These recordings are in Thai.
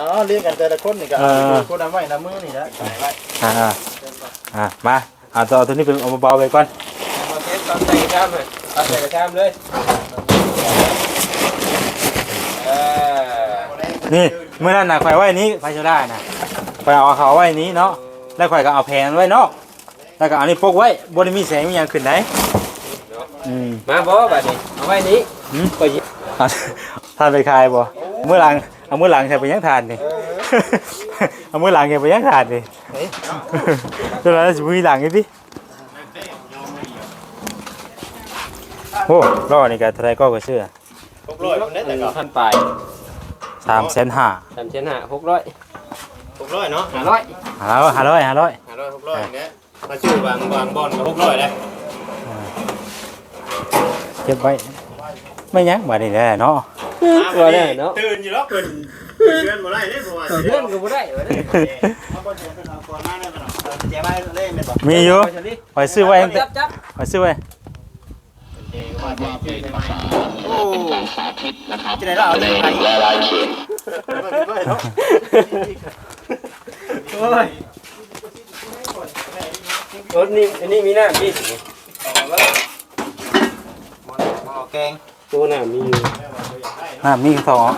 อ๋อเรียกกันแต่ละคนนี่ก็เออคนนำไว้นำมือนี่นะใส่ไว้อ่าอ่าอ่ามาเอาตัวเอาตัวนี้เป็นเอาเบาๆไปก่อนมาเทสตอนใส่กระชามเลยเอาใส่กระชามเลยเออนี่เมื่อนั้นน่ะข่อยไว้นี้ไฟโซล่าน่ะข่อยเอาเขาไว้นี้เนาะแล้วข่อยก็เอาแผงไว้นอกแล้วก็เอานี่ปกไว้บ่ได้มีแสงมีหยังขึ้นได้อืมมาบ่บัดนี้เอาไว้นี้หืมก็ยิเอาทานไปคายบ่เมื่อหลัง เอาเมื่อหลังใส่ไปยังทานนี่ เอาเมื่อหลังใส่ไปยังทานนี่ตัวนั้นสิมีหลังอีกดิโอ้รอนี่ก็เท่าไหร่ก็ก็เชื่อหกร้อยคนได้แต่ก็พันปลาย3 5 0 0 0สามเชนห้าหกร้อยหกร้อยเนาะห้าร้อย500 500 500ห้าร้อยหกร้อยอย่างเงี้ยมาชื่อวางวางบอลกับหกร้อยเลยเก็บไว้ไม่ยั้งมานี่แหละเนาะ ตัวได้เนาะตื่นอยู่แล้วเกินเดือนบ่ได้เนี่ยเพราะว่าเพื่อนก็บ่ได้บ่ได้เอาบ่เดือนเป็นเอาก่อนมาได้บ่เนาะเอาเจ๊มาเล่นเป็นบ่มีอยู่เาเฉลี่ไปซื้อไว้ตั้งแต่จับจับไปซื้อไว้โอ้จะได้เราเอาเลยไหลายๆเขตเนาะโอ้ยรถนี่อันนี้มีหน้าพี่หม้อแกง ตัวหน้ามีอยู่น้ำมีสอง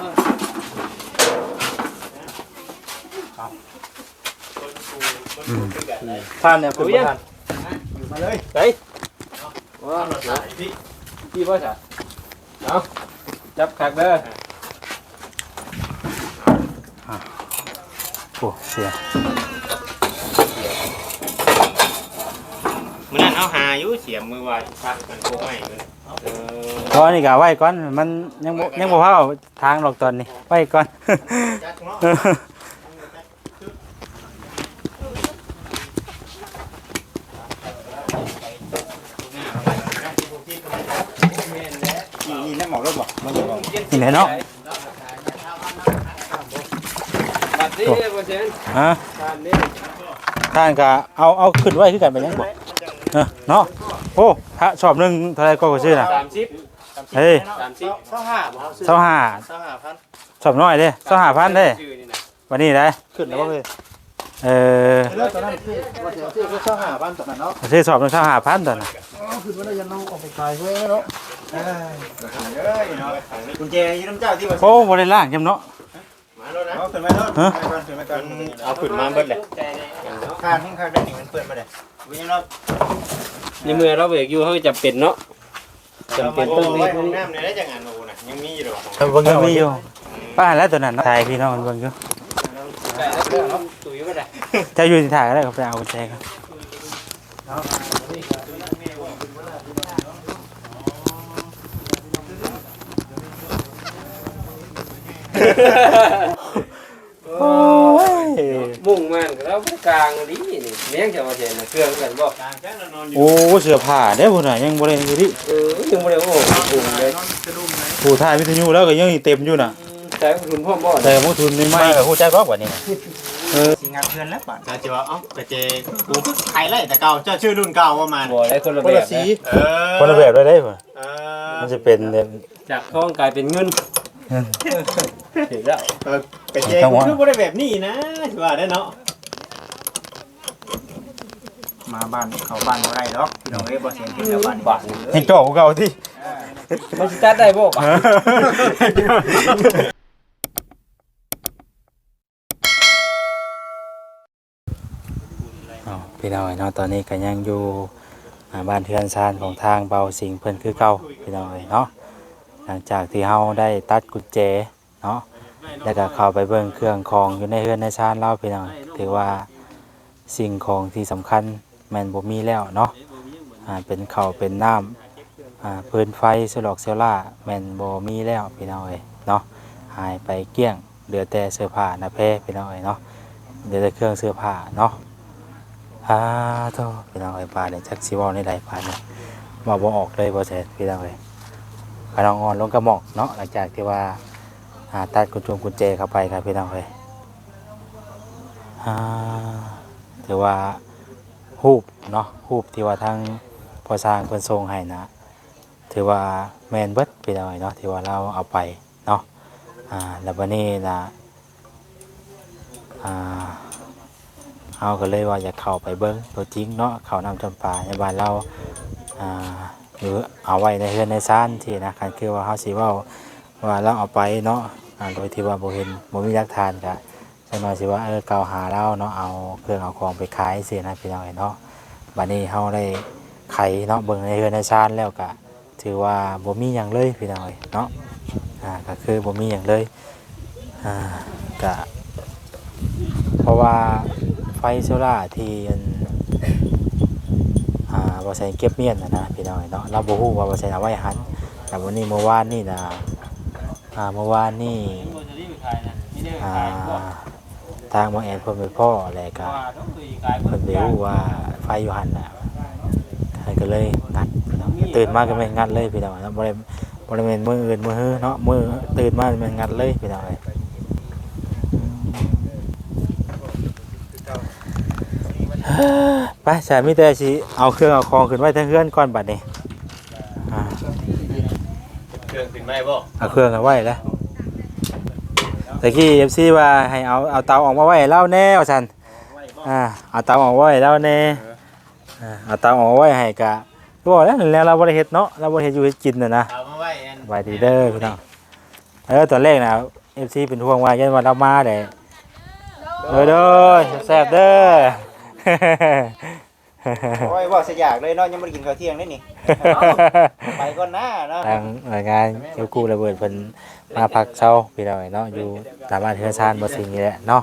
ท่านเนี่ยคือบ่ท่านมาเลยไปว้าวพี่พ่อจ๋าเอาจับขักเด้อโอ้เสีย มื้อนั้นเอาหาอยู่เสียมมือว่าพักกันโคใหม่เลยเออตอนนี้ก็ไว้ก่อนมันยังบ่ยังบ่พาเอาทางหรอกตอนนี้ไว้ก่อน จักเนาะนี่นี่หมอกรถบอกมันบอกนี่แหละเนาะตัดดิเปอร์เซ็นต์ฮะทานนี่ท่านก็เอาเอาขึ้นไว้คือกันไปยังบ่ เออเนาะโอ้ถ้าชอบหนึงเท่าไหร่ก็ก็ซื้อน่ะ สามสิบเฮ้ยสามสิบเท่าห้าบ่เท่าห้าเท่าห้าพันชอบน้อยเด้เท่าห้าพันเด้ชื่อนี่นะวันนี้ได้ขึ้นแล้วบ่เลยเออเรื่องตอนนั้นคือว่าเสียชื่อก็เท่าห้าพันตอนนั้นเนาะซื้อสอบหนึงเท่าห้าพันตอนน่ะขึ้นมาแล้วยันน้องออกไปขายเว้ยเนาะเอ้ยเอ้ยเนาะกุญแจยืมเจ้าที่ว่าโอ้บ่ได้ล่างจำเนาะมาแล้วนะเอาขึ้นมาเนาะขึ้นมาก่อนเอาขึ้นมาเบิดเลยใจเลยเนาะข้างข้างได้นี่มันเปื้อนมาเลย วิ่งเนาะในเมื่อเราเบรกอยู่เขาจำเป็นเนาะจำเป็นต้องมีมีห้องน้ำในได้จังงานโอ้น่ะยังมีอยู่หรอเบิ่งมีอยู่ป้าแล้วตัวนั้นเนาะถ่ายพี่น้องมันเบิ่งอยู่ไก่แล้วเนาะตุ๋ยก็ได้เจะอยู่ที่ถ่ายก็ได้ก็ไปเอากุญแจครับ โอ้ยมุ่งมันก็แล้วกลางดีนี่เลี้ยงจะมาเห็นเครื่องกันบ่กลางแค่นอนอยู่โอ้เสื้อผ้าเด้อพุ่นน่ะยังบ่ได้อยู่ที่เออยังไม่ได้โอ้ปุ่มเลยนอนกระดุมไหนผู้ถ่ายวิทยุแล้วก็ยังเต็มอยู่น่ะแต่คุณพ่อบ่แต่บ่ทุนไม่ไม่ก็ฮู้จักรอกว่านี้สิงานเพื่อนแล้วป่ะจะว่าเอ้ากระเจกูขายไรแต่เก่าเจ้าชื่อรุ่นเก่าว่ามันบ่ได้คนละคแบนละบสีเออคนละแบบเลยเด้พุ่นเออมันจะเป็นแบบจากทองกลายเป็นเงิน ถึงแล้วเออกระเจกูคือบ่ได้แบบนี้นะว่าได้เนาะมาบ้านเขาบ้านบ่ได้ดอกพี่น้องเอ้ยบ่เสียงที่ชาวบ้านบาทเห็นจ่อของเก่าที่มันสิตัดได้บ่ปะอ๋อพี่น้อยเนาะตอนนี้ก็ยังอยู่อ่าบ้านเทือนซานของทางเบาสิงเพิ่นคือเก่าพี่น้อยเนาะ หลังจากที่เฮาได้ตัดกุญแจเนาะแล้วก็เข้าไปเบิ่งเครื่องของอยู่ในเฮือนในซานเราพี่น้อยถือว่าสิ่งของที่สำคัญแม่นบ่มีแล้วเนาะอ่าเป็นข้าวเป็นน้ำอ่าพื้นไฟสลอกเซล่าแม่นบ่มีแล้วพี่น้อยเนาะหายไปเกลี้ยงเหลือแต่เสื้อผ้าน้าแพรพี่น้อยเนาะเหลือแต่เครื่องเสื้อผ้าเนาะอ่าโทพี่น้องไอ้ปลาเนี่ยจักสิเวอลในไหลปลาเนี่ยมาบ่ออกเลยบ่เสร็จพี่น้องเอ้ย กำลังอ่อนลงกระหมอกเนาะหลังจากที่ว่าอาตัดกุญจงกุญแจเข้าไปครับพี่น้องเอ้ยถือว่าฮูบเนาะฮูบที่ว่าทางพอสร้างเพิ่นทรงให้นะ ถือว่าแมนเบิดพี่น้องเอ้ยเนาะที่ว่าเราเอาไปเนาะอ่าแล้ววันนี้นะอ่าเฮาก็เลยว่าอยากเข้าไปเบิ่งตัวจริงเนาะเขานำจำปาในบ้านเราอ่า หรือเอาไว้ในเฮือนในซ่านที่นะคันคือว่าเฮาสิเว้าว่าเราเอาไปเนาะโดยที่ว่าบ่เห็นบ่มีหลักฐานก็จังว่าสิว่าเออกล่าวหาเราเนาะเอาเครื่องเอาของไปขายสินะพี่น้องเอ้ยเนาะบัดนี้เฮาได้ไขเนาะเบิ่งในเฮือนในซ่านแล้วก็ถือว่าบ่มีหยังเลยพี่น้องเนาะอ่าก็คือบ่มีหยังเลยอ่าก็เพราะว่าไฟโซล่าที่ บอใส่เก็บเมียนนะนะพี่น้อยเนาะเราบ่ฮู้ว่าบอใส่เอาไว้หันแต่วันนี้เมื่อวานนี่นะอ่าเมื่อวานนี่อ่าทางหมอแอนเพิ่นไปพ่ออะไรก็เพิ่นไปรู้ว่าไฟอยู่หันน่ะท่านก็เลยงัดพี่น้องตื่นมาก็ไม่งัดเลยพี่น้องเนาะบ่ได้บ่ได้แม่นมื้ออื่นมื้อฮื้อเนาะมื้อตื่นมาแม่นงัดเลยพี่น้องเอ้ย ไปใช่มิแต่สิเอาเครื่องเอาของขึ้นไว้ทั้งเฮือนก่อนบัดนี้อ่าเครื่องขึ้นไหมบ่เอาเครื่องเอาไว้แล้วตะกี้ FC ว่าให้เอาเอาเตาออกมาไว้ให้เล่าแน่ว่าซั่นอ่าเอาเตาออกมาไว้ให้เล่าแน่อ่าเอาเตาออกมาไว้ให้กะก็บอกแล้วนั่นแหล้วเราบ่ได้เฮ็ดเนาะเราบ่ได้เฮ็ดอยู่เฮ็ดกินน่ะนะ เอามาไว้อันสบายดีเด้อพี่น้องเออตอนแรกน่ะ FC เป็นห่วงว่ายันว่าเรามาได้เด้อเด้อแซ่บๆเด้อ โอ้ยบอกสยากเลยเนาะยังไม่ได้กินข้าวเที่ยงได้นี่ ไปก่อนหน้าเนาะทางหน่วยงานเกี่ยวกู้ระเบิดเพิ่นมาพักเช้าพี่น้องเนาะอยู่ตามบ้านเฮือนซานบ่สิ่งนี้แหละเนาะ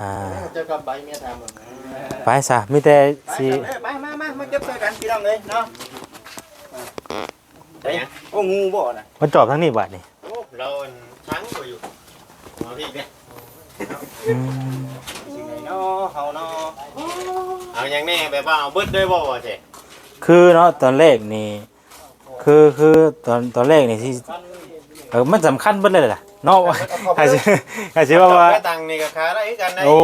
อ่าเจะกับใบเมียทำไปซะมีแต่สิมามามามาเก็บใส่กันพี่น้องเลยเนาะเฮ้ยโอ้งูบ่น่ะมันจอบทั้งนี้บัดนี่โอ้เราอันทั้งบ่อยู่มาพี่เนี่ย อืมสิไงเนาะเฮาเนาะเอาอย่างแน่แบบว่าเอาเบิดด้วยบ่ว่าเจ๊คือเนาะตอนแรกนี่คือคือตอนตอนแรกนี่ที่เออมันสำคัญเบิดเลยล่ะเนาะอาจสิอาจสิว่าว่าไปตังค์นี่ก็ขาได้คือกันได้ โอ้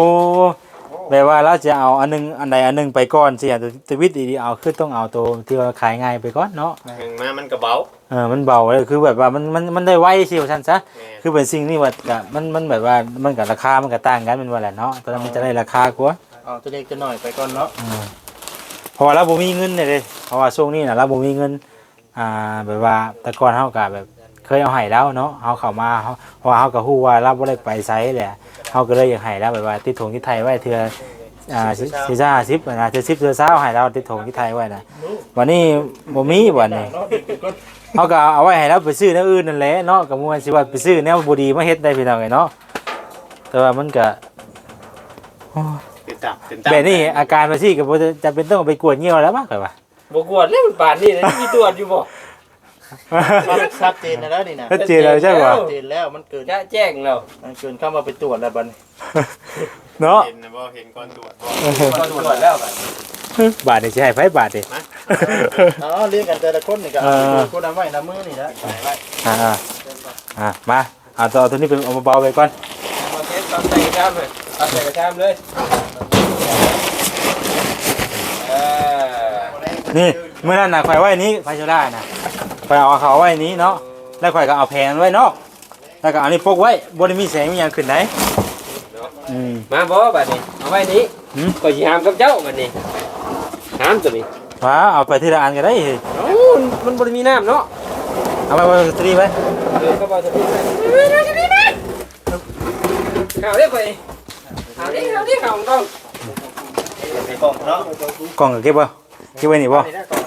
แปลว่าเราจะเอาอันหนึงอันใดอันหนึงไปก่อนสิอะชีวิตดีๆเอาคือต้องเอาตัวที่ว่าขายง่ายไปก่อนเนาะถึงมามันก็เบาเออมันเบาเลยคือแบบว่ามันมันมันได้ไวสิว่าซั่นซะแม่นคือเป็นสิ่งนี่ว่ากะมันมันแบบว่ามันกับราคามันก็ต่างกันเป็นว่าแหละเนาะตอนนั้นมันจะได้ราคากว่าเอาตัวเล็กตัวน้อยไปก่อนเนาะอืมเพราะว่าเราบ่มีเงินเนี่ยเลยเพราะว่าช่วงนี้น่ะเราบ่มีเงินอ่าแบบว่าแต่ก่อนเฮาก็แบบเคยเอาให้แล้วเนาะเฮาเข้ามาเฮาเพราะว่าเฮาก็ฮู้ว่าเราบ่ได้ไปไสแหละ เฮาก็เลยอยากให้แล้วแบบว่าติดถุงที่ไทยไว้เทื่ออ่าสิสิซ่า10นะเทื่อ10เทื่อ20ให้เราติดถุงที่ไทยไว้น่ะวันนี้บ่มีวันนี้เขาก็เอาไว้ให้เราไปซื้อแนวอื่นนั่นแหละเนาะกับมวนสิว่าไปซื้อแนวบ่ดีมาเฮ็ดได้พี่น้องไงเนาะแต่ว่ามันก็โอ้ยตื่นตับตื่นตับแบบนี้อาการมาสิก็บ่จะเป็นต้องไปกวดเงี้ยวแล้วมั้งข่อยว่าบกวดเล่นป่านนี่นะมีตรวจอยู่บ่ ชัดเจนแล้วนี่นะชัดเจนแล้วใช่ป่ะชัดเจนแล้วมันเกินจะแจ้งแล้วมันเกินเข้ามาไปตรวจแล้วบัดนี้เนาะเห็นนะบ่เห็นก่อนตรวจบ่ก็ตรวจแล้วบัดบาทนี่สิให้ไผบาทดิอ๋อเรียกกันแต่ละคนนี่ก็เออคนเอาไว้น้ำมือนี่นะไว้อ่าๆอ่ามาเอาตัวตัวนี้เป็นเอามาเบาไปก่อนมาเทสตอนใส่กระชามเลยเอาใส่กระชามเลยเออนี่เมื่อนั้นน่ะข่อยไว้นี้ไฟโซล่าน่ะ ข่อยเอาเขาไว้นี้เนาะแล้วข่อยก็เอาแผงไว้นอกแล้วก็เอานี่ปกไว้บ่ได้มีแสงมีหยังขึ้นไหนอืม มาบ่บัดนี้เอาไว้นี้หืม ก็สิหามกับเจ้าบัดนี้หามตัวนี้ว้าเอาไปทีละอันก็ได้เฮ้ยเอ้ามันบ่ได้มีน้ำเนาะเอาไปไว้สตรีไว้เออก็บ่จะมีข้าวเด้ไปข้าวเด้ข้าวเด้ข้าวของต้องในกล่องเนาะกล่องก็เก็บบ่เก็บไว้นี่บ่ นี่นะกล่อง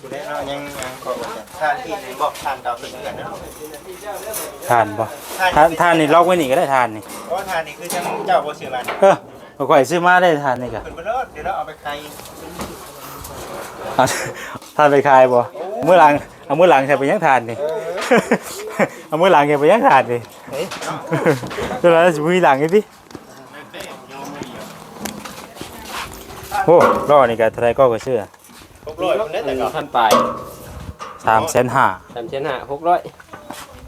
ดูแลเนาะยังยังขอบอกกันท่านที่ไหนบอกท่านเก่าถึงกันเนาะทานบ่ทานทานนี่ล็อกไว้นี่ก็ได้ทานนี่เพราะว่าท่านนี่คือจังเจ้าบ่ซื้อมันเออบ่ค่อยซื้อมาได้ทานนี่ก็เพิ่นบ่รอดเดี๋ยวเราเอาไปใครเอาทานไปขายบ่มื้อหลังเอามื้อหลังใส่ไปยังทานนี่ เออเอามื้อหลังใส่ไปยังทานนี่เฮ้ยเดี๋ยวเราสิมื้อหลังนี่ติ อ้รอนี่ก็เท่าไหร่ก็ก็ซื้อครบร้อยคนได้แต่ก็พันปลาย3,500สามเชนห้าหกร้อย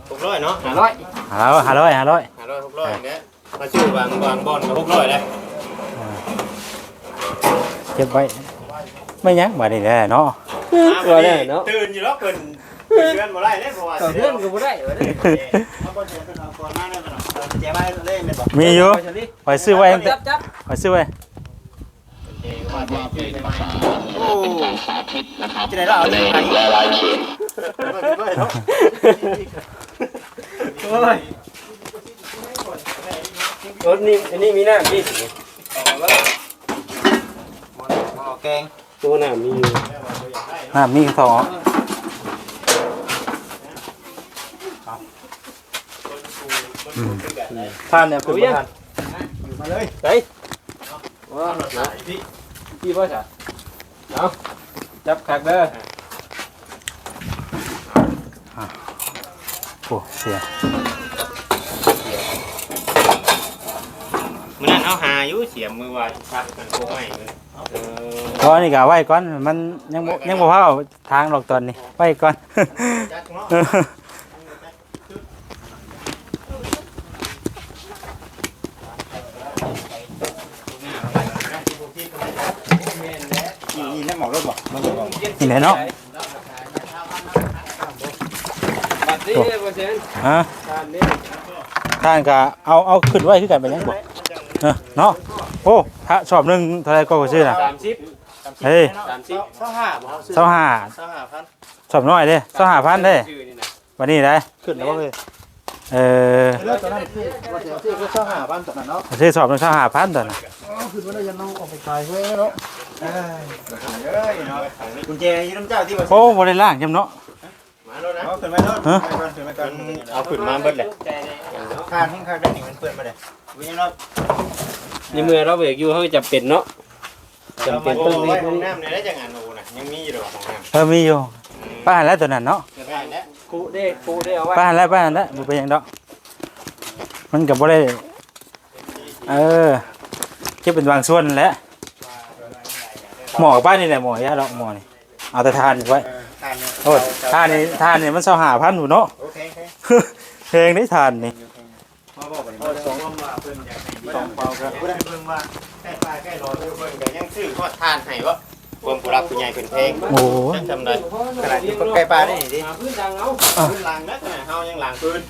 ครบร้อยเนาะห้าร้อย500 500 500ห้าร้อยหกร้อยเนี่ยมาชื่อวางวางบอลกับหกร้อยเลยเก็บไว้ไม่ยังบ่ได้แน่เนาะตัวได้เนาะตื่นอยู่แล้วเพิ่นเพื่อนบ่ได้เด้เพราะว่าต่อเพื่อนก็บ่ได้บ่ได้เอาบ่เดี๋ยวเพิ่นก่อนมาได้บ่เนาะเอากุญแจมาเล่นเป็นบ่มีอยู่ไปเฉลี่ยไปซื้อไว้จับจับไปซื้อไว้โอ้จะได้เราเอาเลยรถนี่อันนี้มีหน้ามีสิหม้อแกงตัวหน้ามีอยู่น้ามีสองอืมทานเนี่ยคุณบ่านอยู่มาเลยไปว้าว พี่พ่อจ๋าเอาจับขักเด้อโอ้เสียมื้อนั้นเอาหาอยู่เสียมมือว่าชักกันโค้งใหม่เลยเออตอนนี้ก็เอาไว้ก่อนมันยังบ่ยังบ่พาเอาทางหรอกตอนนี้ไว้ก่อน จักเนาะ นี่นี่แล้ว หมอกรถบ่มันบ่นี่แหละเนาะบัดนี้เปอร์เซ็นต์ฮะการนี้ท่านก็เอาเอาขึ้นไว้คือกันไปยังบ่เออเนาะโอ้ถ้าชอบหนึงเท่าไหร่ก็ซื้อน่ะสามสิบเฮ้ยสามสิบเศร้าห้าบ่เอาซื้อเศร้าห้าเศร้าห้าพันชอบน้อยเด้เศร้าห้าพันเด้ชื่อนี่นะวันนี้ได้ขึ้นแล้วบ่เลย เออเลิกตอนนั้นคือว่าจะซื้อคือเศร้าห้าพันตอนนั้นเนาะซื้อสอบหนึงเศร้าหาพันตอนน่ะเอาขึ้นมาแล้วยันเอาออกไปขายเว้ยเนาะเอ้ยเอ้ยเนาะกุญแจยู่น้ำเจ้าที่บ่โอ้บ่ได้ล่างจำเนาะมาแล้วนะเอาขึ้นมาเนาะเอาขึ้นมาเบิดเลยข้างข้างข้างได้นี่มันเปื้อนมาเด้วิ่งเนาะในเมื่อเราเบรกอยู่เขาจะเป็นเนาะจำเป็นต้องรีบห้องน้ำเนี่ยได้จังอันโอ้นะยังมีอยู่ดอห้องน้ำเออมีอยู่ป้าแล้วตัวนั้นเนาะได้แล้ว กูได้กูได้เอาไว้ป้าหันแล้วป้าหันแล้วบ่เป็นหยังดอก มันก็บ่ได้เออเก็บเป็นบางส่วนนั่นแหละหมอกับป้านี่แหละหมอยาดอกหมอนี่เอาแต่ทานไว้ทานเนี่ยโอ้ยทานนี่ทานนี่มันเศร้าหาพันอยู่เนาะ โอเคโอเคเพลงได้ทานนี่ มาบอกไปพอสองว่าเพิ่นอยากให้สองเปล่ากันเพิ่นเพิ่นว่าใกล้ปลาใกล้รอเพิ่นก็ยังซื้อทอดทานให้บ่ ความผู้รักผู้ใหญ่เพิ่นเพลงโอ้ยจังจำได้ขนาดที่คนใกล้ปลาได้นี่ดิหาพื้นดังเอาพื้นหลังนะขนาดเฮายังหลังพื้น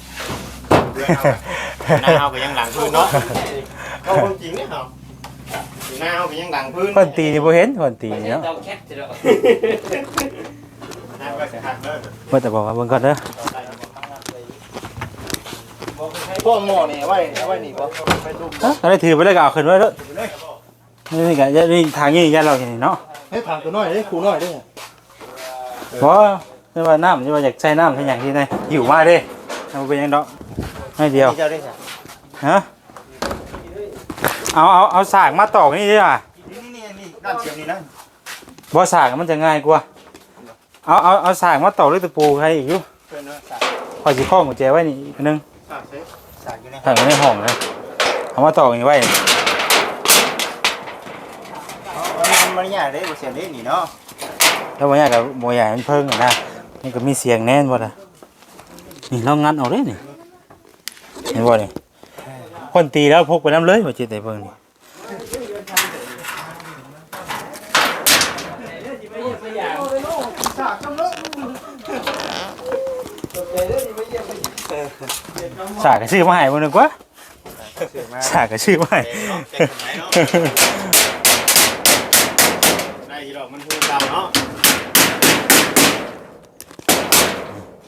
เพื่อนเฮาหน้าเฮาก็ยังหลังพื้นเนาะเอาความจริงเนี่ยเฮาอยู่หน้าเฮาก็ยังหลังพื้นคนตีนี่บ่เห็นคนตีนี่เนาะเตาแคทเนาะหน้าก็สิหักเด้อเพิ่นแต่บอกว่าเบิ่งก่อนเด้อพวกหม้อนี่ไว้ไว้นี่บ่ไปดุมฮะก็ได้ถือไปแล้วก็เอาขึ้นไว้เด้อนี่ก็นี่ทางนี้ยันเราอย่างนี้เนาะ เฮ้ยถามตัวน้อยเด้ครูน้อยเด้เพราะไม่ว่าน้ำไม่ว่าอยากใช้น้ำใช้อย่างที่ไหนหิวมากเด้เอาไปยังดอกให้เดียวเจ้าได้จ้ะฮะเอาเอาเอาสากมาตอกนี่ดีกว่านี่นี่นี่ด้านเสียงนี่นะบ่สากมันจะง่ายกว่าเอาเอาเอาสากมาตอกด้วยตะปูให้อีกอยู่เพิ่นว่าสากคอยสิข้องกุญแจไว้นี่อีกอันนึงสากเด้สากอยู่ในใส่ไว้ในห้องเลยเอามาตอกนี่ไว้ มันมันยากเด้บ่เสียงเด้นี่เนาะแล้วบ่อยากกับบ่อยากให้มันเพิ่งอะนะนี่ก็มีเสียงแน่นบ่ล่ะนี่เรางัดออกเลยนี่เห็นบ่นี่คนตีแล้วพกไปน้ำเลยบ่จิตไอ้เพิ่งนี่สากก็ชื่อมาให้บ่นึกว่าสากก็ชื่อมาให้ ได้อีดอกมันคือเก่าเนาะ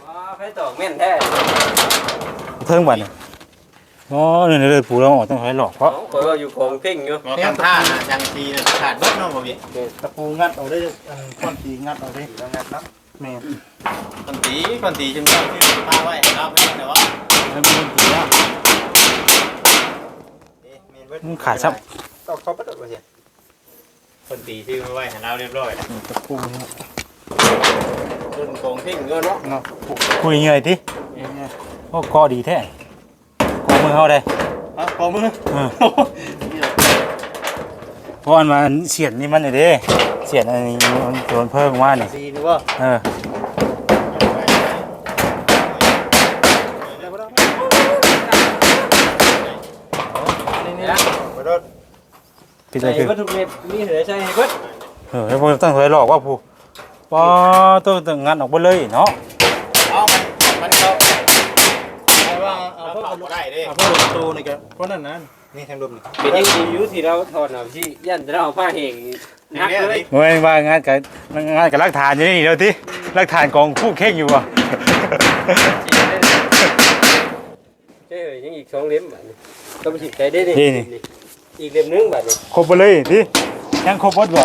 ว้าไฟตอกแม่นแท้เพิ่งบัดนี่อ๋อนี่เลยปูเราออกต้องให้หลอกเพราะคอยว่าอยู่ของเพ่งอยู่บอกคำท่านะจังทีนะขาดเบิดเนาะบ่พี่ตะปูงัดเอาได้อันก้อนตีงัดเอาได้แล้วงัดเนาะแม่นคนตีคนตีจนเจ้าชื่อป้าไว้ครับแต่ว่ามันเป็นปูแล้วเอ๊ะแม่นเบิดมันขาดซับตอกเขาบ่ได้บ่เสียคนตีชื่อไว้ให้เราเรียบร้อยแล้วตะปูนี่ รุ่นของเพ่งก็เนาะเนาะคุยเงยติโอ้กอดีแท้กอมือเฮาได้อะขอมือเออพราะมันเสียนนี่มันนี่เด้เสียนอันนี้มันตัวมันเพิ่มว่านี่สีนี่ว่าเออพี่ใจคือเม็ดมีเหลือใช่ให้เบิดเออแล้วพอตั้งถอยหลอกว่าผู้ ปอต้องต้องงัดออกไปเลยเนาะเอามันเขาไอ้ว่าเอาเราเข้าได้เด้อะเพราะประตูนี่ก็เพราะนั่นนะนี่ทางลมนี่เป็นยังดีอยู่ที่เราถอดเอาที่ยันจะเอาผ้าแห้งนักเลยเว้ยว่างานกับงานกับรักฐานอยู่นี่เดี๋ยวที่รักฐานกองคู่เข่งอยู่บ่ะเจ้ยยังอีกสองเล่มบัดนี้ก็ไปสิใจได้ดิอีกเล่มนึงบัดนี้ครบไปเลยที่ยังครบหมดบ่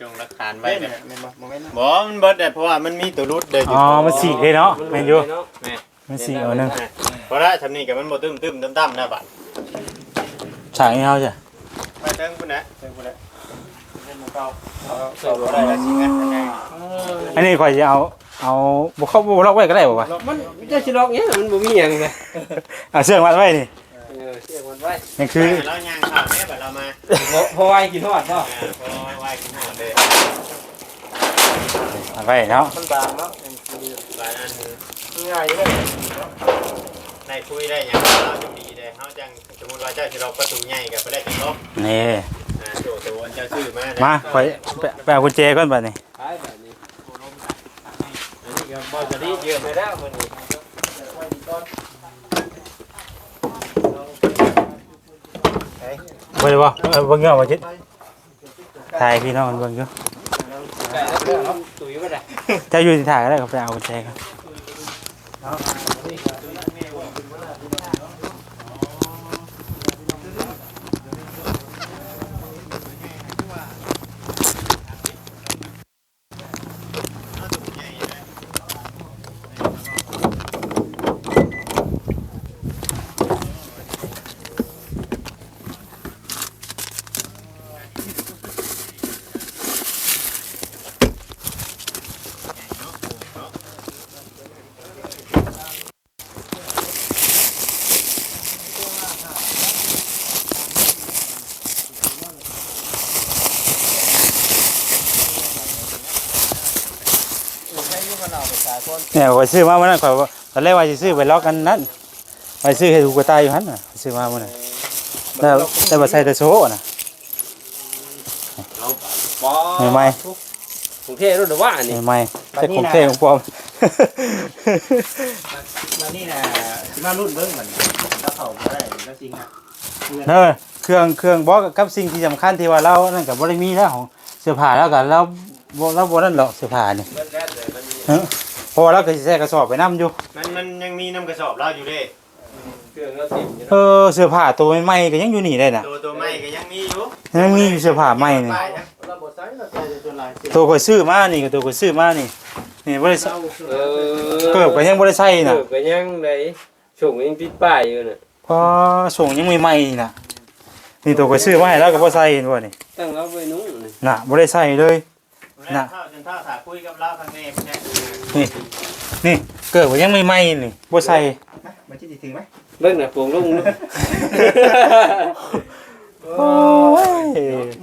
จงหลักฐานไว้ไว้เนี่เนี่ยยแม่นบ่บ่แม่นนะบ่มันเบิดได้เพราะว่ามันมีตัวรุดเด้ออยู่อ๋อมันสีเลยเนาะแม่นอยู่แม่มันสีเอาหนึงเพราะว่าทำนี่ก็มันบ่ตึมตึมๆต่ำๆนะบัดฉากให้เฮาจ้ะไปเทิงพุ่นนะเพิ่นบ่ได้เล่นหมู่เก่าสอบบ่ได้แล้วสิงั้นยังไงอันนี้ข่อยจะเอาเอาบ่เข้าบ่ล็อกไว้ก็ได้บ่วะมันจะสิลอกเงี้ยมันบ่มีหยังเลยเอาเสื้อมัดไว้นี่เออเสียมันไว้นี่คือ เราย่างข้าวเนี่ยบัดเรามาพอไว้กินทอดบ่อ่าพอไว้กินหมดเลยเอาไว้เนาะมันบางเนาะบาดนั้นง่ายอยู่เลยในคุยได้หยังเราจะดีเลยเฮาจังสมมุติว่าเจ้าสิเราประตูใหญ่ก็บ่ได้จังลบนี่อ่าโตตัวเจ้าซื้อมามาข่อยไปไปเอากุญแจก่อนบัดนี้ขายแบบนี้อันนี้ก็บ่จะดีเยอะไปแล้วมันนี่ เบิ่งบ่เออเบิ่งเงาบ่จิตถ่ายพี่น้องเบิ่งอยู่ไก่แล้วเรื่องตุ๋ยบ่ได้เจ้าอยู่ที่ถ่ายก็ได้ครับไปเอากุญแจก่อน เนี่ยข่อยซื้อมาวันนั้นข่อยว่าตอนแรกว่าสิซื้อไปล็อกกันนั้นไปซื้อให้ถูกกระตายอยู่หั่นน่ะซื้อมามื้อนั้นแต่แต่ว่าใส่แต่โซ่น่ะบ่ใหม่กรุงเทพรู้หรือว่านี่ๆใหม่ๆแต่ของเท่ของปลอมมานี่น่ะสิมารุ่นเบิ่งมันแล้วเข้าบ่ได้แล้วจริงอะเนอะเครื่องเครื่องบอกกับสิ่งที่สำคัญที่ว่าเรานั่นก็บ่ได้มีแล้วของเสื้อผ้าแล้วก็เราบ่เราบ่นั่นหรอกเสื้อผ้านี่มันแค่เลยมันมีเออเพ ราะว่าเราก็สิใส่กระสอบไปนํอยู่ มันมันยังมีน้ำกระสอบเราอยู่เด้เครื่องเราสิบอยู่เออเสื้อผ้าตัวใหม่ๆก็ยังอยู่นี่ได้น่ะตัวตัวใหม่ก็ยังมีอยู่ยังมีอยู่เสื้อผ้าใหม่นี่ไปนะเราบ่ใส่เราใส่จนหลายสิบตัวข่อยซื้อมานี่ก็ตัวข่อยซื้อมานี่นี่บ่ได้ใส่เออเกิบก็ยังบ่ได้ใส่น่ะเกิบก็ยังได้ช่วงยังติดป้ายอยู่น่ะเพอส่งยังใหม่ๆนี่น่ะนี่ตัวข่อยซื้อมาให้แล้วก็บ่ใส่เห็นบ่นี่ตั้งเราไปนุ่งนี่น่ะบ่ได้ใส่เลย น่ะเท่าจนเท่าถาคุยกับเราทางนี้ไม่ใช่นี่นี่เกิดว่ายังใหม่ๆนี่บ่ใส่มันสิถึงไหมเบิ่งน่ะโปร่งลงนู่นโอ้ย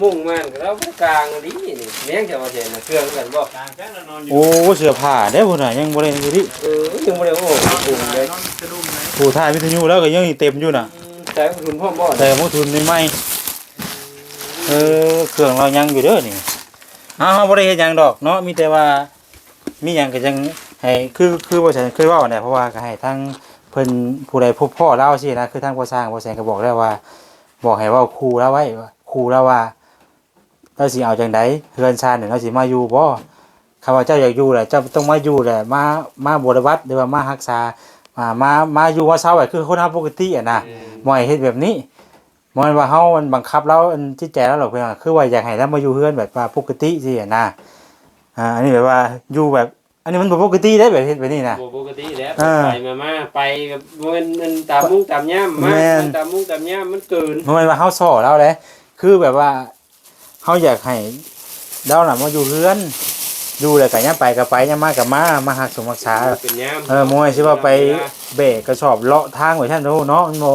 มุ่งมันก็เราบ่กลางดีนี่แม่งจะมาเห็นน่ะเครื่องกันบ่กลางแจ้งเรานอนอยู่โอ้เสื้อผ้าเด้พุ่นน่ะยังบ่ได้อยู่ที่เออยังบ่ได้โอ้ปุ่มเลยนอนกระดุมไหมผู้ถ่ายวิทยุแล้วก็ยังเต็มอยู่น่ะแต่ทุนพ่อบ่แต่บ่ทุนใหม่ๆเออเครื่องเรายังอยู่เด้อนี่ อ้าวเฮาบ่ได้เฮ็ดหยังดอกเนาะมีแต่ว่ามีหยังก็ยังให้คือคือบ่ใช่เคยเว้าเนี่ยเพราะว่าก็ให้ทางเพิ่นผู้ใดพบพ่อเราสินะคือทางผู้สร้างผู้แสงก็บอกแล้วว่า บอกให้เว้าครูแล้วไว้ว่าครูแล้วว่าเราสิเอาจังไดเฮือนชาติเนี่ยเราสิมาอยู่บ่คำว่าเจ้าอยากอยู่แหละเจ้าต้องมาอยู่แหละมามาบวชวัดหรือว่ามารักษามามามาอยู่ว่าเช้าไว้คือคนเฮาปกติอะนะบ่ให้เฮ็ดแบบนี้บ่แม่นว่าเฮามันบังคับเราอันจิตใจเราหรอกเพิ่นว่าคือว่าอยากให้เรามาอยู่เฮือนแบบว่าปกติสิอะนะอ่าอันนี้แบบว่าอยู่แบบ อันนี้มันบ่ปกติได้แบบเฮ็ดแบบนี้นะบ่ปกติแล้วอ่าไปมามาไปกับมันมันตามมุ้งตามย่ามมาแม่นมันตามมุ้งตามย่ามมันเกินบ่แม่นว่าเฮาสอเราเลยคือแบบว่าเฮาอยากให้เราน่ะมาอยู่เฮือนอยู่แล้วก็ยามไปก็ไปยามมาก็มามาหักสมรักษาเป็นย่ามเออมวยสิว่าไปเบรกกระสอบเลาะทางไว้ท่านโตเนาะมันบ่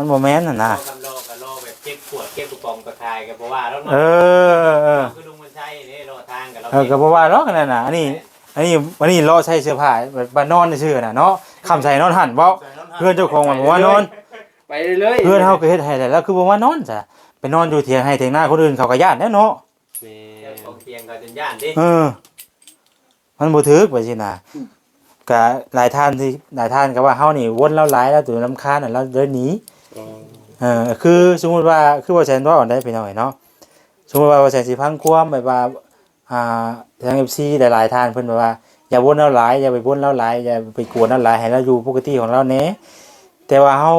มันบ่แม่นน่ะนะโลกันโลกันโลแบบเก็บขวดเก็บกระป๋องกระทายกับเพราะว่าแล้วเอเนาะอเออคือลุงมันใช่เนี่ยโลทางกับเราเออก็บ่ว่าหรอกนั่นน่ะอันนี้อันนี้อันนี้เลาะใส่เสื้อผ้าแบบบ้านนอนซื่อๆน่ะเนาะคำใส่นอนหันเว้าเพื่อนเจ้าของมันบ่ว่านอน ไปเรื่อยๆเพื่อนเฮาก็เฮ็ดให้แล้วคือบ่ว่านอนจ้ะไปนอนอยู่เถียงให้เถียงหน้าคนอื่นเขาก็ย้านแน่เนาะแม่เจ้าของเทียงกับจนย่านดิเออมันบ่ถึกว่าสินะก็หลายท่านที่หลายท่านก็ว่าเฮานี่วนแล้วหลายแล้วตัวลำคาญน่ะแล้วเดินหนี เออคือสมมุติว่าคือบ่แซนว่าอ่อนได้ไปหน่อยเนาะสมมุติว่าบ่แซนสิพังความแบบว่าอ่าทาง FC หลายๆท่านเพิ่นบอกว่าอย่าวนแล้วหลายอย่าไปวนแล้วหลายอย่าไปกวนแล้วหลายให้เราอยู่ปกติของเราแหน่แต่ว่าเฮา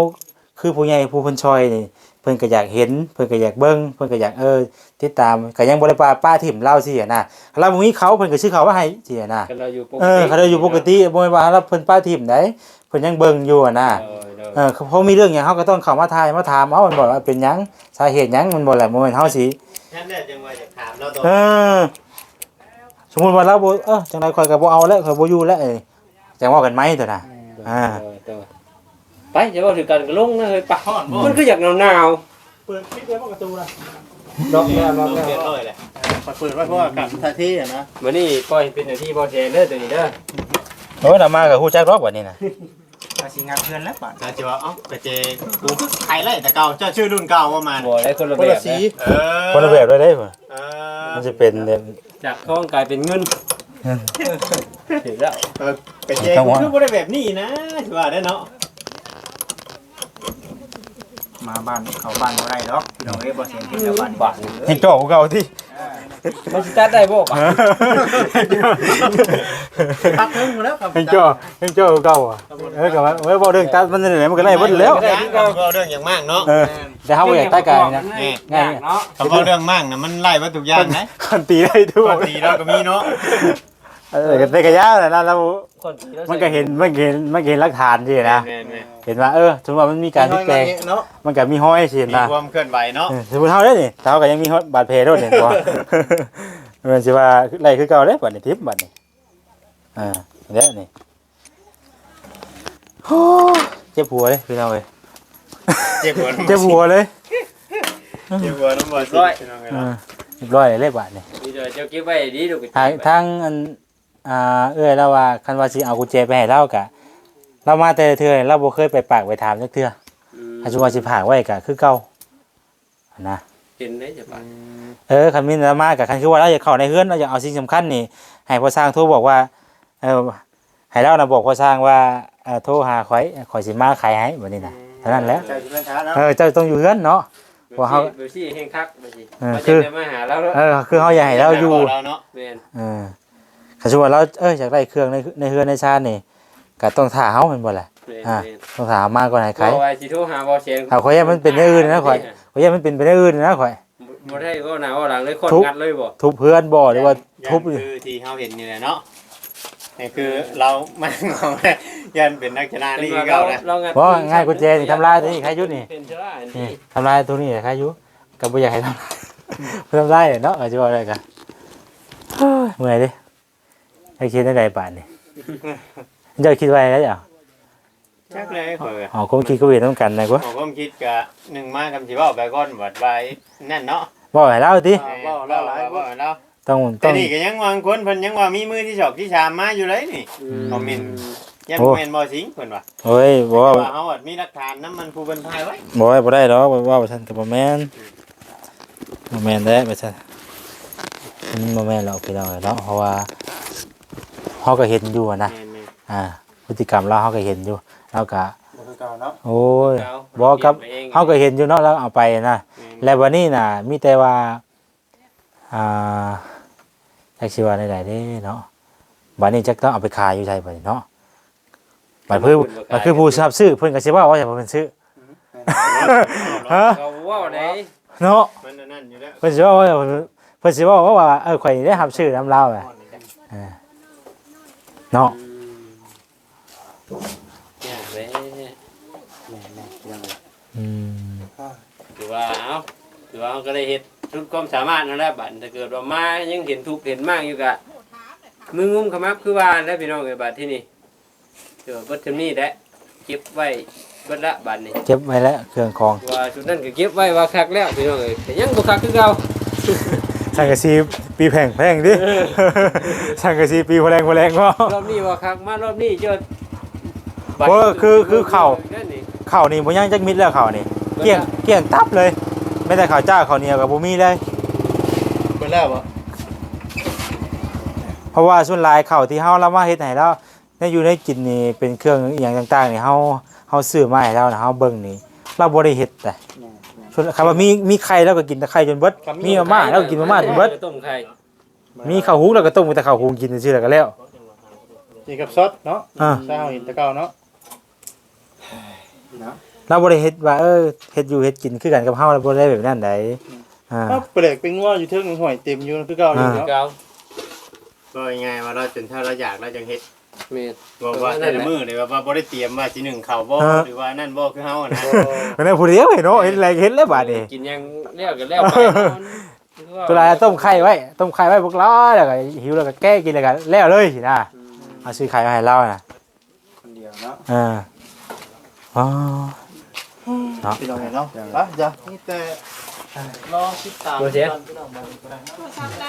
คือผู้ใหญ่ผู้เพิ่นช่วยนี่เพิ่นก็อยากเห็นเพิ่นก็อยากเบิ่งเพิ่นก็อยากเออติดตามก็ยังบ่ได้ป้าป้าถิ่มเราสิอะนะเราบ่มีเขาเพิ่นก็ชื่อเขาว่าให้สิอะนะกันเราอยู่ปกเอติอเขาได้อยู่ปกติบ่แม่นว่าเราเพิ่นป้าทิมได้เพิ่นยังเบิ่งอยู่อะนะเออ เด้อเออเพราะมีเรื่องหยังเฮาก็ต้องเข้ามาทายมาถามเอามันบอกว่าเป็นหยังสาเหตุหยังมันบ่แหละบ่แม่นเฮาสินั่นแหละจังว่าจะถามเราตัวเออ สมมุติว่าเราบ่เออจังได๋ข่อยก็บ่เอาแล้วข่อยบ่อยู่แล้วเอ้ยจังว่ากันไหมตัวน่ะ อ่าเเด้อไปจะว่าถึงกันก็ลงนะเฮ้ยปะมันก็อยากหนาวเปิดคลิปไว้ประตูนะๆล็อกแล้วล็อกแล้วเปลี่ยนเลยแหละเปิดไว้เพราะว่ากับท่าที่อะนะมื้อนี้ปล่อยเป็นหน้าที่บ่แทนเด้อตัวนี้เด้อโอ้ยน่ะมาก็ฮู้จักรอบบัดนี้น่ะ อาสิงานเพื่อนแล้วป่ะน่าจะว่าเอ้ากระเจกูใครไล่แต่เก่าเจ้าชื่อรุ่นเก่าว่ามันบ่ได้คนละคแบนละบสีเออคนละแบบเลยเด้พุ่นเออมันจะเป็นแบบ จากทองกลายเป็นเงินถึงแล้ว เออกระเจกูคือบ่ได้แบบนี้นะถือว่าได้เนาะ มาบ้านเขาบ้านบ่ได้ดอกพี่น้องเอ้ยบ่เสียงเห็นแล้วบ้านบาทเฮ็ดจ่อกูเก่าที่มันสิตัดได้บ่ปะปักเพิ่งมาแล้วครับเฮ็ดจ่อเฮ็ดจ่อกูเก่าอะเออก็ว่าเอ้ยบ่เรื่องตัดมันนั่นแหละมันก็ได้เบิดแล้วได้ก็เรื่องอย่างมากเนาะเออแต่เฮาบ่อยากตัดกันนะนี่ง่ายเนาะคำว่าเรื่องมากนะมันไล่วัตถุกอย่างนะคนตีได้ทุกปกติเราก็มีเนาะ เออก็ได้กระยาแหละนะแล้วคนที่รามันก็เห็นมันเห็นมันเห็นหลักฐานสินะแม่นเห็นว่าเออสมมติว่ามันมีการพลิกแปลงเนาะมันก็มีห้อยสิๆมีนะความเคลื่อนไหวเนาะเออสมมติเฮาได้นี่แต่เฮาก็ยังมีบาดแผลด้วยนี่บ่ มันสิว่าไล่คือเก่าเด้บัดนี้ทิพย์บัดนี้อ่าเด้นี่โอ้เจ็บหัวเลยพี่น้องเอ้ยเจ็บหัวเจ็บหัวเลยเจ็บหัวน้ำบอลสิเออเรียบร้อยเลยบัดนี้มีเดี๋ยวเจ้าเก็บไว้ดีดูกทางทางอัน อ่าเอ้ยเราว่าคันว่าสิเอากุญแจไปให้เรากะเรามาแต่เทื่อเราบ่เคยไปปากไปถามจักเทื่ออาจุว่าสิผากไว้กะคือเก่านะเห็นได้จะปะเออคันมีเรามากะคันคือว่าเราอยากเข้าในเฮือนเราอยากเอาสิ่งสำคัญนี่ให้พ่อสร้างโทรบอกว่าเออให้เราน่ะบอกพ่อสร้างว่าเอ่อโทรหาข่อยข่อยสิมาขายให้บัดนี้น่ะเท่านั้นแหละใจเพื่อนช้าแล้วเออเจ้าต้องอยู่เฮือนเนาะว่าเขาเบอร์ซี่เฮงคักเบอร์ซี่เออมาคืจะอได้มาหาเราแล้วเออคือเฮาอยากให้เราอยู่เราเนาะแม่นเออ คันสิว่าเราเอ้ยอยากได้เครื่องในในเฮือนในชาตินี่ก็ต้องท่าเฮาแม่นบ่ล่ะแม่นอ่าแม่นต้องถามมากกว่าไหนใครบ่ว่าสิโทรหาบ่เสียงเอาข่อยว่ามันเป็นอย่างอื่นนะข่อยข่อยว่ามันเป็นไปได้อื่นนะข่อยบ่ได้บ่หน้าบ่หลังเลยคนทุบงัดเลยบ่ทุบเพื่อนบ่หรือว่าทุบคือที่เขาเห็นนี่แหละเนาะนี่คือเรามันของยันเป็นนักชนะนี่คือเก่านะเรางัดเพราะง่ายกุญแจนี่ทำลายตัวนี้ใครยุดนี่เป็นเชื้อราอันนี่นี้ทำลายตัวนี้ใครยุดก็บ่อยากให้ทำลายทำลายเนาะเอาจะว่าอะไรกันเฮ้ยเมื่อยดิ ให้คิดได้ใดป่านนี่เจ้าคิดไว้แล้วจ้ะชักเลยข่อยอ๋อคงคิดก็เวทต้องกันนะกูผมก็คิดกะหนึ่งมาคำสิว่าไปก้อนวัดใบนั่นเนาะบ่ให้เล่าติว่าเราหลายว่าเราต้องต้แต่องนี่ก็ยังวางคนเพิ่นยังว่ามีมือที่ชอบที่ชามมาอยู่เลยนี่คอมเมนต์ยังโอ้แม่นบ่สิงเพิ่นว่าโอ้ยบ่ว่าว่าเฮาอะมีหลักฐานน้ำมันผู้เพิ่นถ่ายไว้บ่ให้บ่ได้ดอกบ่ว่าว่าซั่นก็บ่แม่นบ่แม่นแด้บ่ซั่นอืมบ่แม่นหรอกพี่น้องเนาะเพราะว่า เฮาก็เห็นอยู่อะนะ แม่นอ่า พฤติกรรมเราเขาก็เห็นอยู่เราก็ บ่คือเก่าเนาะโอ้ยบอกกับเขาก็เห็นอยู่เนาะเราเอาไปนะๆและวันนี้น่ะมีแต่ว่า อ่าจักสิว่าใดๆเด้เนาะวันนี้จักต้องเอาไปขายอยู่ใช่บ่เนาะบัดเพิ่นบัดคือผู้ทราบซื้อเพิ่นก็สิว่าว่าจะเพิ่นซื้อฮะ เขาว่าไหนเนาะมันอันนั่นอยู่แล้วเพิ่นสิว่าว่าเพิ่นสิว่าว่าเออข่อยได้รับซื้อน้ำลาวอะเออ เนาะเนี่ยแม่อืมถือว่าเอ้าถือว่าก็ได้เฮ็ดทุกความสามารถนั่นแหละบัดถ้าเกิดว่ามายังเห็นทุกข์เห็นมากอยู่กะมืองุ้มขมับคือว่าแล้วพี่น้องไอ้บัดที่นี่เดี๋ยวเบิดเทำนี่แหละเก็บไว้เบิดละบัดนี้เก็บไว้แล้วเครื่องของว่าชุดนั้นก็เก็บไว้ว่าคักแล้วพี่น้องเอ้ยแต่ยังบ่คักคือเก่าสังกะสี ปีแพงแพงดิสังกะสีปีพแรงพแรงก็รอบนี้ว่าคักมารอบนี้เจอโอ้คือคือเข่านั่นนี่เข่านี่บ่ยังจักมิดแล้วเข่านี่เกลี้ยงเกลี้ยงตับเลย ไม่แต่ข้าวเจ้าข้าวเหนียวกับบ่มีเลยเปิดแล้วบ่เพราะว่าส่วนหลายข้าวที่เฮาเรามาเฮ็ดให้เราในอยู่ในกินนี่เป็นเครื่องอหย่างต่างๆนี่เฮาเฮาซื้อมาให้เรานะเฮาเบิ่งนี่เราบ่ได้เฮ็ดแต่ ส่วนคำว่ามีมีไข่แล้วก็กินแต่ไข่จนเบิดมีมาม่าแล้วก็กินมาม่าจนเบิดต้มไข่มีข้าวหุงแล้วก็ต้มแต่ข้าวหุงกินซื่อๆแล้วก็แล้วกินกับซดเนาะอ่าใช่เฮาเห็นแตะเก่าเนาะเราบ่ได้เฮ็ดว่าเออเฮ็ดอยู่เฮ็ดกินคือกันกับเฮาเราบ่ได้แบบนั้นไดอ่า เอ้าเปลือกเป็นงัวอยู่เทิงหอยเต็มอยู่คือเก่าอยู่อ่า เนาะ เก่า ก็ยังไงว่าเราจนถ้าเราอยากเราจังเฮ็ด แม่นบอกว่าแต่ละมื้อนี่ว่าบ่ได้เตรียมว่าสิหนึ่งข้าวบ่หรือว่านั่นบ่คือเฮาอะนะก็ได้ผู้เดียวเห็นเนาะเฮ็ดอะไรก็เฮ็ดแล้วบาดนี้กินยังแล้วก็แล้วไปตัวลายต้มไข่ไว้ต้มไข่ไว้พวกเราแล้วก็หิวแล้วก็แก้กินแล้วก็แล้วเลยสินะเอาซื้อไข่มาให้เราน่ะคนเดียวเนาะอ่าอ๋อพี่น้องเห็นเนาะไปจ้ะนี่แต่รอติดตามบ่เสีย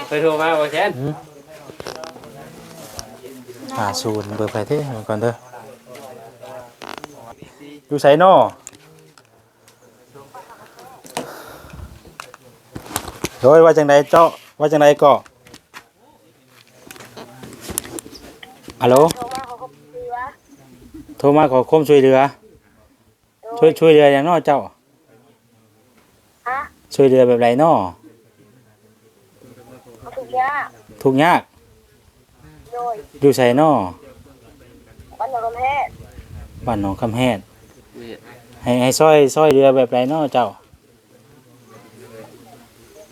ไปโทรมาบ่แช่น อ่าศูนย์เบอร์ไฟเท่ก่อนเด้ออยู่ไสนอโดยว่าจังไดเจ้าว่าจังไดก็ฮัลโหลเพราะว่าเขาก็เสือโทรมาขอความช่วยเหลือ ช่วยช่วยเหลืออย่างน้อเจ้าฮะช่วยเหลือแบบไรน้อเขาถูกยากทุกข์ยาก โดยอยู่ไสน้อบ้านเราแพทย์บ้านหนองคำแฮดแม่นให้ให้ซอยซอยเรือแบบไรน้อเจ้า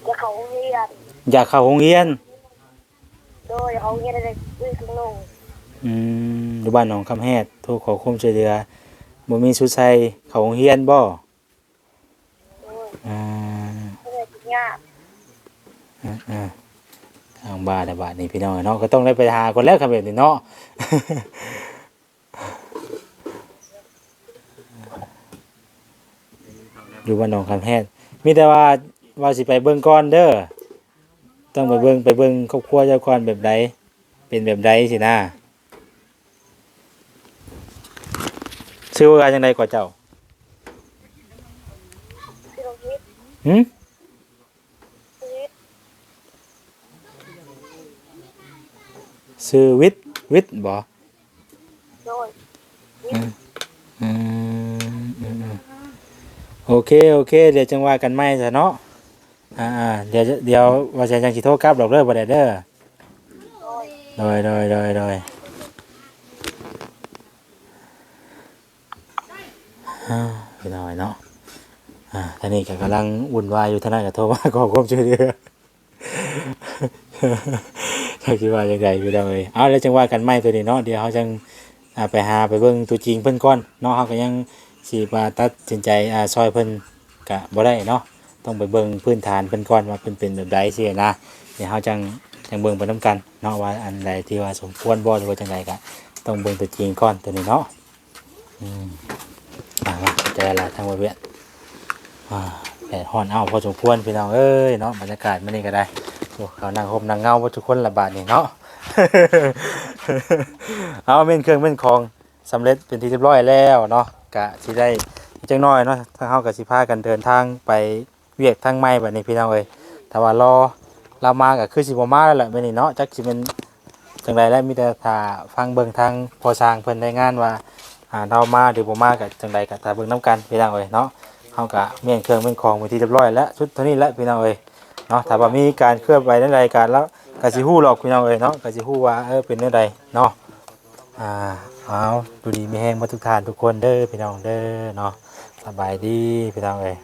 จะเขาเรียนอยากเข้าโรงเรียน โดยเขาเรียนอะไรด้วยทุกลงอืมอยู่บ้านหนองคำแฮดโทรขอความช่วยเหลือบ่มีชุดใส่เข้าโรงเรียนบ่โดยอ่าเขาเลยถูกยากอ่าอ่า ทางบ้านแต่บาดนี้พี่น้องเนาะก็ต้องได้ไปหาคนแล้วครับแบบนี้เนาะอยู่บ้านหนองคำแฮดมีแต่ว่าว่าสิไปเบิ่งก่อนเด้อต้องไปเบิ่งไปเบิ่งครอบครัวเจ้าก่อนแบบใดเป็นแบบใดสินะชื่อว่าจังไดก่อเจ้าที่เราคิดหึชีวิต ชื่อวิทย์วิทย์บ่โดยอืมอืมอืมโอเคโอเค เดี๋ยวจังว่ากันใหม่ซะเนาะอ่าอ่าเดี๋ยวจะเดี๋ยวว่าจะจังสิโทรกลับดอกเด้อบ่ได้เด้อโดยโดยโดยโดยโดยอ่าไปหน่อยเนาะอ่าท่านนี้ก็กำลังวุ่นวายอยู่ท่านนั้นก็โทรมาขอความช่วยเหลือ คิดว่าจังไดพี่น้องเอ้ยเอาแล้วจังว่ากันใหม่ตัวนี้เนาะเดี๋ยวเขาจังอ่าไปหาไปเบิ่งตัวจริงเพิ่นก่อนเนาะเขาก็ยังสิมาตัดสินใจอ่าซอยเพิ่นก็บ่ได้เนาะต้องไปเบิ่งพื้นฐานเพิ่นก่อนว่าเพิ่นเป็นแบบใดสินะเดี๋ยวเขาจังจังเบิ่งไปนํกันเนาะว่าอันใดที่ว่าสมควรบ่หรือว่าจังไดก็ต้องเบิ่งตัวจริงก่อนตัวนี้เนาะอืมอ่าว่าใจละทางบริเวณอ่าแดดฮ้อนเอาพอสมควรพี่น้องเอ้ยเนาะบรรยากาศมื้อนี้ก็ได้ โอ้เขานั่งหมนั่งเงาบ่ทุกคนละบาดนี่เนาะ เอาเม่นเครื่องเม่นของสำเร็จเป็นที่เรียบร้อยแล้วเนาะกะสิได้จังน้อยเนาะทางเฮาก็สิพากันเดินทางไปเวียกทางใหม่บัดนี้พี่น้องเอ้ยแต่ว่ารอเรามาก็คือสิบ่มาแล้วแหละมื้อนี้เนาะจักสิเป็นจังไดแล้วมีแต่ถ้าฟังเบิ่งทางพอสร้างเพิ่นได้งานว่าอ่าเรามาหรือบ่มาก็จังไดก็ถ้าเบิ่งนํกันพี่น้องเอ้ยเนาะเฮาก็เมียนเครื่องเป็นของเป็นที่เรียบร้อยแล้วชุดเท่านี้แหละพี่น้องเอ้ย เนาะถ้าว่ามีการเคลื่อนไหวในรายการแล้วกะสิฮู้หรอกพี่น้องเอ้ยเนาะกะสิฮู้ว่าเออเป็นจังไดเนาะอ่าเอาดูดีมีแห้งหมาทุกทานทุกคนเด้อพี่น้องเด้อเนาะสบายดีพี่น้องเอ้ย